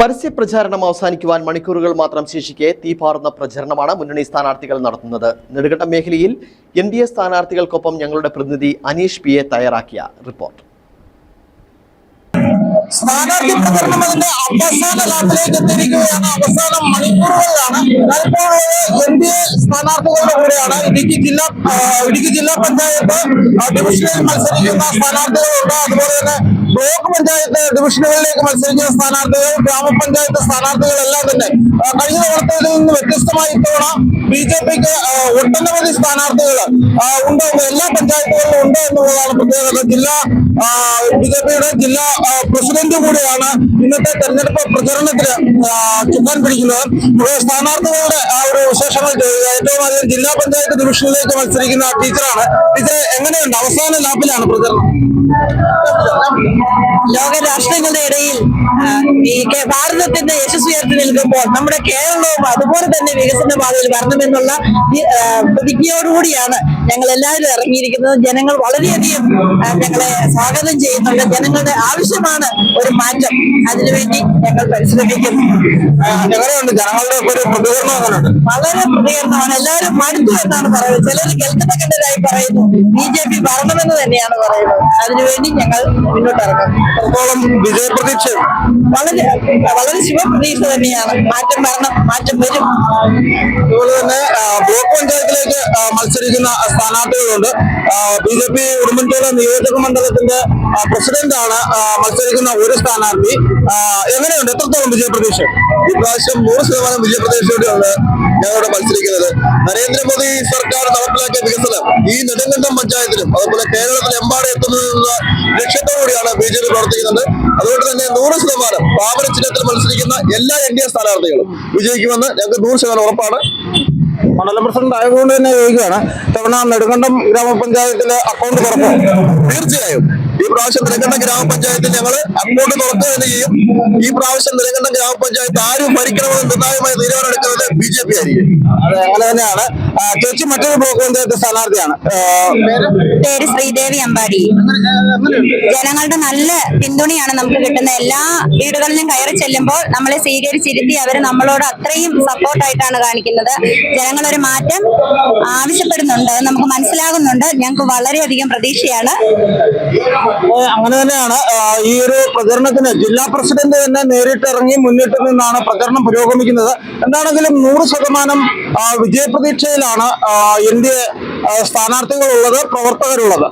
പരസ്യപ്രചാരണം അവസാനിക്കുവാൻ മണിക്കൂറുകൾ മാത്രം ശേഷിക്കെ തീപാറുന്ന പ്രചരണമാണ് മുന്നണി സ്ഥാനാർത്ഥികൾ നടത്തുന്നത്. നെടുകണ്ടം മേഖലയിൽ എൻ ഡി എ സ്ഥാനാർത്ഥികൾക്കൊപ്പം ഞങ്ങളുടെ പ്രതിനിധി അനീഷ് പി എ തയ്യാറാക്കിയ റിപ്പോർട്ട്. സ്ഥാനാർത്ഥി പ്രചരണം അതിന്റെ അവസാന ലാപ്പിലേക്ക് എത്തിയിരിക്കുകയാണ്. അവസാന മണിക്കൂറുകളിലാണ് ഞാനിപ്പോൾ എൻ ഡി എ സ്ഥാനാർത്ഥികളുടെ കൂടെയാണ്. ഇടുക്കി ജില്ലാ ഇടുക്കി ജില്ലാ പഞ്ചായത്ത് ഡിവിഷനിൽ മത്സരിക്കുന്ന സ്ഥാനാർത്ഥികളുണ്ട്. അതുപോലെ തന്നെ ബ്ലോക്ക് പഞ്ചായത്ത് ഡിവിഷനുകളിലേക്ക് മത്സരിക്കുന്ന സ്ഥാനാർത്ഥികൾ ഗ്രാമപഞ്ചായത്ത് സ്ഥാനാർത്ഥികളെല്ലാം തന്നെ. കഴിഞ്ഞ തവണത്തിൽ നിന്ന് വ്യത്യസ്തമായി ഇത്തവണ ബി ജെ പിക്ക് ഒട്ടനവധി സ്ഥാനാർത്ഥികൾ ഉണ്ട്. എല്ലാ പഞ്ചായത്തുകളിലും ഉണ്ട് എന്നുള്ളതാണ് പ്രത്യേകത. ജില്ലാ ബി ജെ പിയുടെ ജില്ലാ പ്രസിഡന്റ് കൂടിയാണ് ഇന്നത്തെ തെരഞ്ഞെടുപ്പ് പ്രചരണത്തിന് ചുക്കാൻ പിടിക്കുന്നത്. സ്ഥാനാർത്ഥികളുടെ വിശേഷങ്ങൾ ഏറ്റവും അധികം ജില്ലാ പഞ്ചായത്ത് ഡിവിഷനിലേക്ക് മത്സരിക്കുന്ന ടീച്ചറാണ്. ടീച്ചർ എങ്ങനെയുണ്ട്? അവസാന ലാപ്പിലാണ് പ്രചരണം. ലോക രാഷ്ട്രങ്ങളുടെ ഇടയിൽ ഈ ഭാരതത്തിന്റെ യശസ് ഉയർത്തി നിൽക്കുമ്പോൾ നമ്മുടെ കേരളവും അതുപോലെ തന്നെ വികസന പാതയിൽ വരണമെന്നുള്ള പ്രതിജ്ഞയോടുകൂടിയാണ് ഞങ്ങൾ എല്ലാവരും ഇറങ്ങിയിരിക്കുന്നത്. ജനങ്ങൾ വളരെയധികം ഞങ്ങളെ സ്വാഗതം ചെയ്യുന്നുണ്ട്. ജനങ്ങളുടെ ആവശ്യമാണ് ഒരു മാറ്റം. അതിനുവേണ്ടി ഞങ്ങൾ പരിശ്രമിക്കുന്നു. എങ്ങനെയുണ്ട്? ജനങ്ങളുടെ ഒരു പ്രതികരണം എങ്ങനെയുണ്ട്? വളരെ പ്രതികരണമാണ് എല്ലാവരും മടുത്തു എന്നാണ് പറയുന്നത്. ചിലർ കണ്ടതായി പറയുന്നു. ബി ജെ പി വരണമെന്ന് തന്നെയാണ് പറയുന്നത്. അതിനുവേണ്ടി ഞങ്ങൾ മുന്നോട്ടിറങ്ങും. വിജയപ്രതീക്ഷ. വളരെ വളരെ ശുഭപ്രതീക്ഷ തന്നെയാണ്. മാറ്റം വരണം മാറ്റം വരും. അതുപോലെ തന്നെ ബ്ലോക്ക് പഞ്ചായത്തിലേക്ക് മത്സരിക്കുന്ന സ്ഥാനാർത്ഥികളുണ്ട്. ബി ജെ പി ഉടുമ്പൻചോല നിയോജക മണ്ഡലത്തിന്റെ പ്രസിഡന്റാണ് മത്സരിക്കുന്ന ഒരു സ്ഥാനാർത്ഥി. എങ്ങനെയുണ്ട്? എത്രത്തോളം വിജയപ്രതീക്ഷ? ഇപ്രാവശ്യം നൂറ് ശതമാനം വിജയപ്രതീക്ഷയോടെയാണ് ഞങ്ങളിവിടെ മത്സരിക്കുന്നത്. നരേന്ദ്രമോദി സർക്കാർ നടപ്പിലാക്കിയ വികസനം ഈ നെടുങ്കണ്ടം പഞ്ചായത്തിലും അതുപോലെ കേരളത്തിലെമ്പാടെ എത്തുന്നതിനുള്ള ലക്ഷ്യത്തോടുകൂടിയാണ് ബി ജെ പി പ്രവർത്തിക്കുന്നത്. അതുകൊണ്ട് തന്നെ നൂറ് ശതമാനം പാവന ചിഹ്നത്തിൽ മത്സരിക്കുന്ന എല്ലാ എൻ ഡി എ സ്ഥാനാർത്ഥികളും വിജയിക്കുമെന്ന് ഞങ്ങൾക്ക് നൂറ് ശതമാനം ഉറപ്പാണ്. മണ്ഡലം പ്രസിഡന്റ് ആയതുകൊണ്ട് തന്നെ ചോദിക്കുകയാണ്. തവണ നെടുങ്കണ്ടം ഗ്രാമപഞ്ചായത്തിലെ അക്കൗണ്ട് തുറക്കും. തീർച്ചയായും. ഈ പ്രാവശ്യം നെടുങ്കണ്ടം ഗ്രാമപഞ്ചായത്തിൽ ഞങ്ങൾ അക്കൗണ്ട് തുറക്കുക തന്നെ ചെയ്യും. ഈ പ്രാവശ്യം നെടുങ്കണ്ടം ഗ്രാമപഞ്ചായത്ത് ആരും ഭരിക്കണമെന്ന് നിർണായകമായ തീരുമാനമെടുക്കുന്നത് ബി ജെ പി ആയിരിക്കും. അതെ അങ്ങനെ തന്നെയാണ്. ചേച്ചി മറ്റൊരു ബ്ലോക്ക് പഞ്ചായത്ത് സ്ഥാനാർത്ഥിയാണ്. പേര്? ശ്രീദേവി അമ്പാടി. ജനങ്ങളുടെ നല്ല പിന്തുണയാണ് നമുക്ക് കിട്ടുന്ന എല്ലാ വീടുകളിലും കയറി ചെല്ലുമ്പോൾ നമ്മളെ സ്വീകരിച്ചിരുത്തി അവർ നമ്മളോട് അത്രയും സപ്പോർട്ടായിട്ടാണ് കാണിക്കുന്നത്. ജനങ്ങളൊരു മാറ്റം ആവശ്യപ്പെടുന്നുണ്ട്. നമുക്ക് മനസ്സിലാകുന്നുണ്ട്. ഞങ്ങൾക്ക് വളരെയധികം പ്രതീക്ഷയാണ്. അങ്ങനെ തന്നെയാണ്. ഈ ഒരു പ്രചരണത്തിന് ജില്ലാ പ്രസിഡന്റ് തന്നെ നേരിട്ടിറങ്ങി മുന്നിട്ട് നിന്നാണ് പ്രചരണം പുരോഗമിക്കുന്നത്. എന്താണെങ്കിലും നൂറ് ശതമാനം വിജയപ്രതീക്ഷയിലാണ് എൻ ഡി എ സ്ഥാനാർത്ഥികളുള്ളത് പ്രവർത്തകരുള്ളത്.